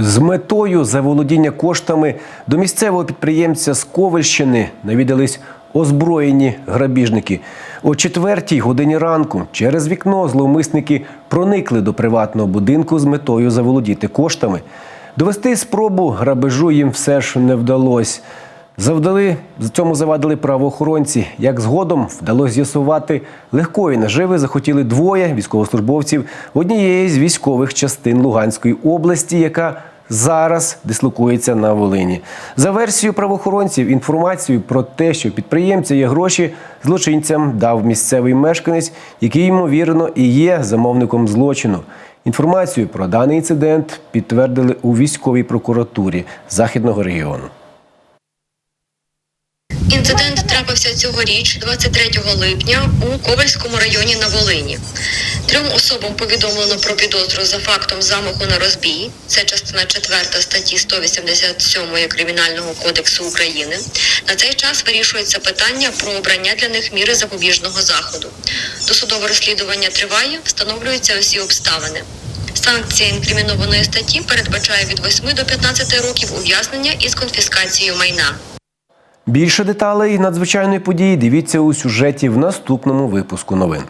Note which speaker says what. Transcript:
Speaker 1: З метою заволодіння коштами до місцевого підприємця з Ковальщини навідались озброєні грабіжники. О четвертій годині ранку через вікно зловмисники проникли до приватного будинку з метою заволодіти коштами. Довести спробу грабежу їм все ж не вдалося. Завдали цьому завадили правоохоронці. Як згодом вдалося з'ясувати, легкої наживи захотіли двоє військовослужбовців однієї з військових частин Луганської області, яка зараз дислокується на Волині. За версією правоохоронців, інформацію про те, що підприємця є гроші, злочинцям дав місцевий мешканець, який ймовірно і є замовником злочину. Інформацію про даний інцидент підтвердили у військовій прокуратурі західного регіону.
Speaker 2: Інцидент трапився цьогоріч, 23 липня, у Ковальському районі на Волині. Трьом особам повідомлено про підозру за фактом замаху на розбій. Це частина 4 статті 187 Кримінального кодексу України. На цей час вирішується питання про обрання для них міри запобіжного заходу. Досудове розслідування триває, встановлюються усі обставини. Санкція інкримінованої статті передбачає від 8 до 15 років ув'язнення із конфіскацією майна.
Speaker 1: Більше деталей надзвичайної події дивіться у сюжеті в наступному випуску новин.